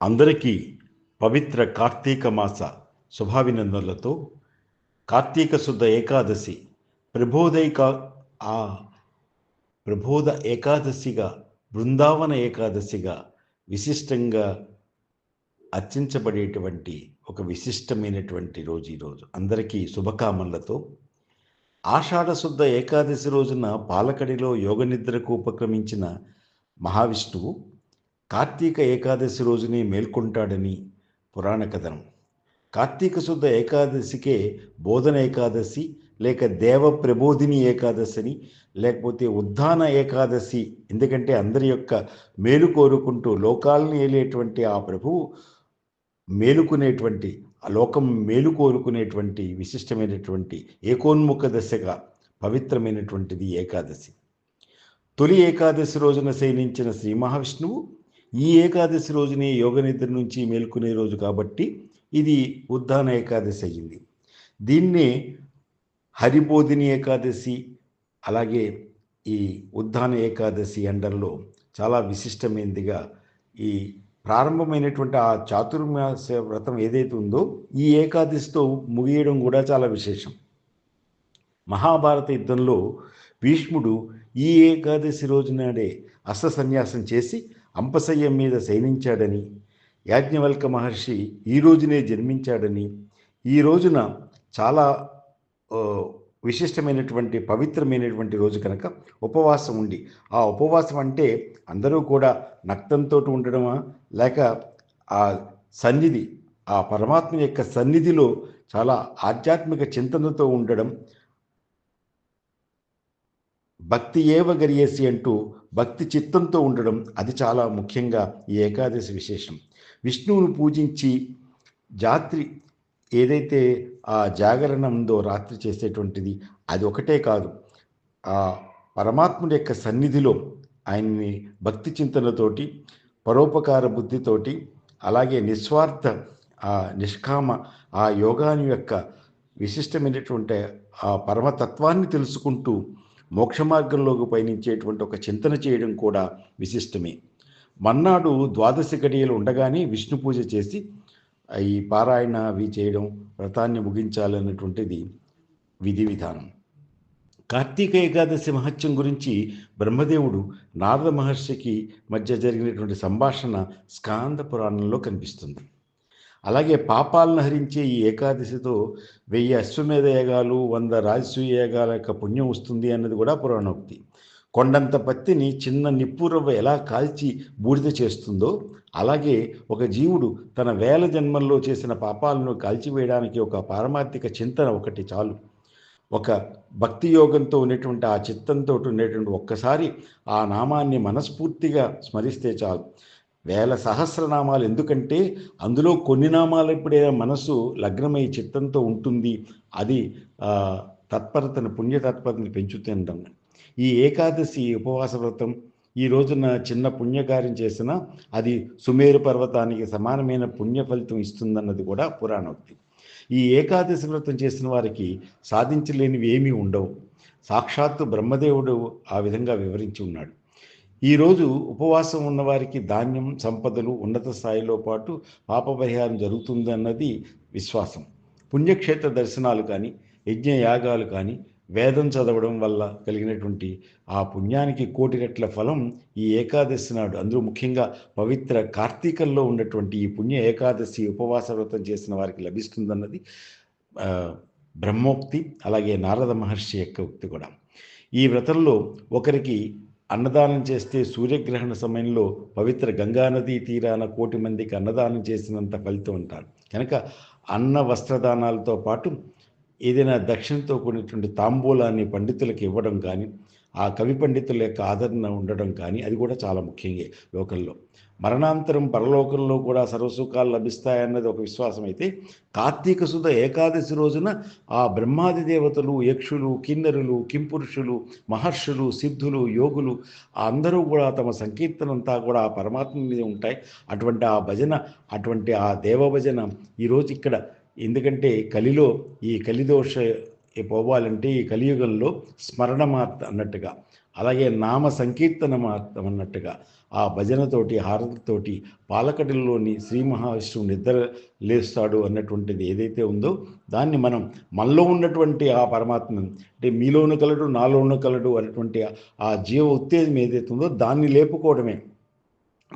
అందరికీ పవిత్ర కార్తీక మాస శుభాభినందనలతో కార్తీక శుద్ధ ఏకాదశి ప్రబోధైక ఆ ప్రబోధ ఏకాదశిగా బృందావన ఏకాదశిగా విశిష్టంగా అర్చించబడేటువంటి ఒక విశిష్టమైనటువంటి రోజు ఈరోజు అందరికీ శుభకామనలతో ఆషాఢ శుద్ధ ఏకాదశి రోజున పాలకడిలో యోగ నిద్రకు ఉపక్రమించిన మహావిష్ణువు కార్తీక ఏకాదశి రోజునే మేల్కొంటాడని పురాణ కథనం. కార్తీక శుద్ధ ఏకాదశికే బోధన ఏకాదశి లేక దేవ ప్రబోధిని ఏకాదశి అని లేకపోతే ఉద్దాన ఏకాదశి ఎందుకంటే అందరి యొక్క మేలు కోరుకుంటూ లోకాలను ఏలేటువంటి ఆ ప్రభువు మేలుకునేటువంటి ఆ లోకం మేలు కోరుకునేటువంటి విశిష్టమైనటువంటి ఏకోన్ముఖ దశగా పవిత్రమైనటువంటిది ఏకాదశి. తొలి ఏకాదశి రోజున శయనించిన శ్రీ మహావిష్ణువు ఈ ఏకాదశి రోజునే యోగ నిద్ర నుంచి మేల్కొనే రోజు కాబట్టి ఇది ఉద్దాన ఏకాదశి అయ్యింది. దీన్నే హరిబోధిని ఏకాదశి అలాగే ఈ ఉద్దాన ఏకాదశి ఎండల్లో చాలా విశిష్టమైనదిగా ఈ ప్రారంభమైనటువంటి ఆ చాతుర్మాస వ్రతం ఏదైతే ఉందో ఈ ఏకాదశితో ముగియడం కూడా చాలా విశేషం. మహాభారత యుద్ధంలో భీష్ముడు ఈ ఏకాదశి రోజునాడే అస్త సన్యాసం చేసి అంపశయ్యం మీద శయనించాడని యాజ్ఞవల్క మహర్షి ఈ రోజునే జన్మించాడని ఈ రోజున చాలా విశిష్టమైనటువంటి పవిత్రమైనటువంటి రోజు కనుక ఉపవాసం ఉండి ఆ ఉపవాసం అంటే అందరూ కూడా నక్తంతో ఉండడమా? లేక ఆ సన్నిధి ఆ పరమాత్మ యొక్క సన్నిధిలో చాలా ఆధ్యాత్మిక చింతనతో ఉండడం భక్తి ఏవ గరియేసి అంటూ భక్తి చిత్తంతో ఉండడం అది చాలా ముఖ్యంగా ఈ ఏకాదశి విశేషం. విష్ణువును పూజించి జాత్రి ఏదైతే ఆ జాగరణం ఉందో రాత్రి చేసేటువంటిది అది ఒకటే కాదు. ఆ పరమాత్ముడి యొక్క సన్నిధిలో ఆయన్ని భక్తి చింతనతోటి పరోపకార బుద్ధితోటి అలాగే నిస్వార్థ ఆ నిష్కామ ఆ యోగాని యొక్క విశిష్టమైనటువంటి ఆ పరమతత్వాన్ని తెలుసుకుంటూ మోక్ష మార్గంలోకి పయనించేటువంటి ఒక చింతన చేయడం కూడా విశిష్టమే. మన్నాడు ద్వాదశి గడియలు ఉండగానే విష్ణు పూజ చేసి ఈ పారాయణ అవి చేయడం వ్రతాన్ని ముగించాలన్నటువంటిది విధి విధానం. కార్తీక ఏకాదశి మహత్యం గురించి బ్రహ్మదేవుడు నారద మహర్షికి మధ్య జరిగినటువంటి సంభాషణ స్కాంద పురాణంలో కనిపిస్తుంది. అలాగే పాపాలను హరించే ఈ ఏకాదశితో వెయ్యి అశ్వమేధ యాగాలు వంద రాజసూయ యాగాల యొక్క పుణ్యం వస్తుంది అన్నది కూడా పురాణోక్తి. కొండంత పత్తిని చిన్న నిప్పురవ్వ ఎలా కాల్చి బూడిద చేస్తుందో అలాగే ఒక జీవుడు తన వేల జన్మల్లో చేసిన పాపాలను కాల్చివేయడానికి ఒక పారమార్థిక చింతన ఒకటి చాలు. ఒక భక్తి యోగంతో ఉన్నటువంటి ఆ చిత్తంతో ఉండేటువంటి ఒక్కసారి ఆ నామాన్ని మనస్ఫూర్తిగా స్మరిస్తే చాలు. వేల సహస్రనామాలు. ఎందుకంటే అందులో కొన్ని నామాలు ఎప్పుడైనా మనసు లగ్నమై చిత్తంతో ఉంటుంది. అది తత్పరతను పుణ్యతత్పరతను పెంచుతుంటాం ఈ ఏకాదశి ఉపవాస వ్రతం ఈ రోజున చిన్న పుణ్యకార్యం చేసినా అది సుమేరు పర్వతానికి సమానమైన పుణ్య ఫలితం ఇస్తుందన్నది కూడా పురాణోక్తి. ఈ ఏకాదశి వ్రతం చేసిన వారికి సాధించలేనివి ఏమీ ఉండవు. సాక్షాత్తు బ్రహ్మదేవుడు ఆ విధంగా వివరించి ఉన్నాడు. ఈరోజు ఉపవాసం ఉన్నవారికి ధాన్యం సంపదలు ఉన్నత స్థాయిలో పాటు పాపపరిహారం జరుగుతుందన్నది విశ్వాసం. పుణ్యక్షేత్ర దర్శనాలు కానీ యజ్ఞయాగాలు కానీ వేదం చదవడం వల్ల కలిగినటువంటి ఆ పుణ్యానికి కోటి రెట్ల ఫలం ఈ ఏకాదశి నాడు. అందులో ముఖ్యంగా పవిత్ర కార్తీకంలో ఉన్నటువంటి ఈ పుణ్య ఏకాదశి ఉపవాస వ్రతం చేసిన వారికి లభిస్తుందన్నది బ్రహ్మోక్తి అలాగే నారద మహర్షి యొక్క ఉక్తి కూడా. ఈ వ్రతంలో ఒకరికి అన్నదానం చేస్తే సూర్యగ్రహణ సమయంలో పవిత్ర గంగానదీ తీరాన కోటి మందికి అన్నదానం చేసినంత ఫలితం ఉంటారు కనుక అన్న వస్త్రదానాలతో పాటు ఏదైనా దక్షిణతో కూడినటువంటి తాంబూలాన్ని పండితులకు ఇవ్వడం కానీ ఆ కవి పండితుల యొక్క ఆదరణ ఉండడం కానీ అది కూడా చాలా ముఖ్యంగా లోకల్లో మరణాంతరం పరలోకంలో కూడా సర్వసుఖాలు లభిస్తాయన్నది ఒక విశ్వాసం అయితే కార్తీక శుద్ధ ఏకాదశి రోజున ఆ బ్రహ్మాది దేవతలు యక్షులు కిన్నరులు కింపురుషులు మహర్షులు సిద్ధులు యోగులు అందరూ కూడా తమ సంకీర్తనంతా కూడా ఆ పరమాత్మ మీద ఉంటాయి. అటువంటి ఆ భజన అటువంటి ఆ దేవ భజన ఈరోజు ఇక్కడ ఎందుకంటే కలిలో ఈ కలిదోష పోవాలంటే ఈ కలియుగంలో స్మరణ మార్త అన్నట్టుగా అలాగే నామ సంకీర్తన మార్తం అన్నట్టుగా ఆ భజనతోటి హారతితోటి పాలకడల్లోని శ్రీ మహావిష్ణువు నిద్ర లేస్తాడు అన్నటువంటిది ఏదైతే ఉందో దాన్ని మనం మనలో ఉన్నటువంటి ఆ పరమాత్మ అంటే మీలోను కలడు నాలోను కలడు అన్నటువంటి ఆ జీవ ఉత్తేజం ఏదైతే ఉందో దాన్ని లేపుకోవడమే.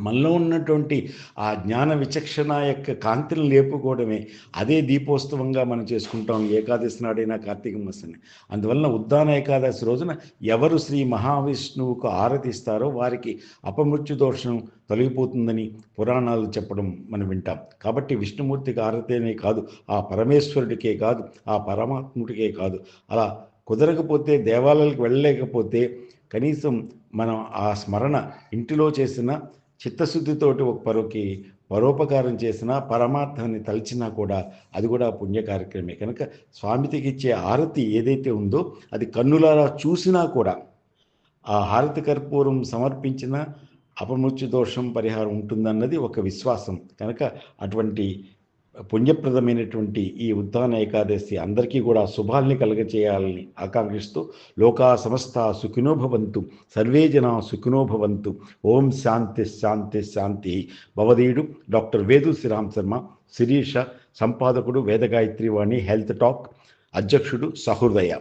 మనలో ఉన్నటువంటి ఆ జ్ఞాన విచక్షణ యొక్క కాంతిని లేపుకోవడమే. అదే దీపోత్సవంగా మనం చేసుకుంటాం. ఏకాదశి నాడైనా కార్తీక మాసాన్ని అందువలన ఉద్దాన ఏకాదశి రోజున ఎవరు శ్రీ మహావిష్ణువుకు ఆరతిస్తారో వారికి అపమృత్యు దోషం తొలగిపోతుందని పురాణాలు చెప్పడం మనం వింటాం. కాబట్టి విష్ణుమూర్తికి ఆరతేనే కాదు. ఆ పరమేశ్వరుడికే కాదు. ఆ పరమాత్ముడికే కాదు. అలా కుదరకపోతే దేవాలయాలకు వెళ్ళలేకపోతే కనీసం మనం ఆ స్మరణ ఇంటిలో చేసిన చిత్తశుద్ధితోటి ఒక పరోకి పరోపకారం చేసినా పరమార్థాన్ని తలిచినా కూడా అది కూడా పుణ్య కార్యక్రమే. కనుక స్వామితికి ఇచ్చే హారతి ఏదైతే ఉందో అది కన్నులారా చూసినా కూడా ఆ హారతి కర్పూరం సమర్పించిన అపమృత్యు దోషం పరిహారం ఉంటుందన్నది ఒక విశ్వాసం. కనుక అటువంటి పుణ్యప్రదమైనటువంటి ఈ ఉద్దాన ఏకాదశి అందరికీ కూడా శుభాల్ని కలగచేయాలని ఆకాంక్షిస్తూ లోకా సమస్త సుఖినో భవంతు సర్వే జన సుఖినోభవంతు ఓం శాంతి శాంతి శాంతి. భవదీయుడు డాక్టర్ వేదు శ్రీరామ్ శర్మ శిరీష సంపాదకుడు వేదగాయత్రి వాణి హెల్త్ టాక్ అధ్యక్షుడు సహృదయ.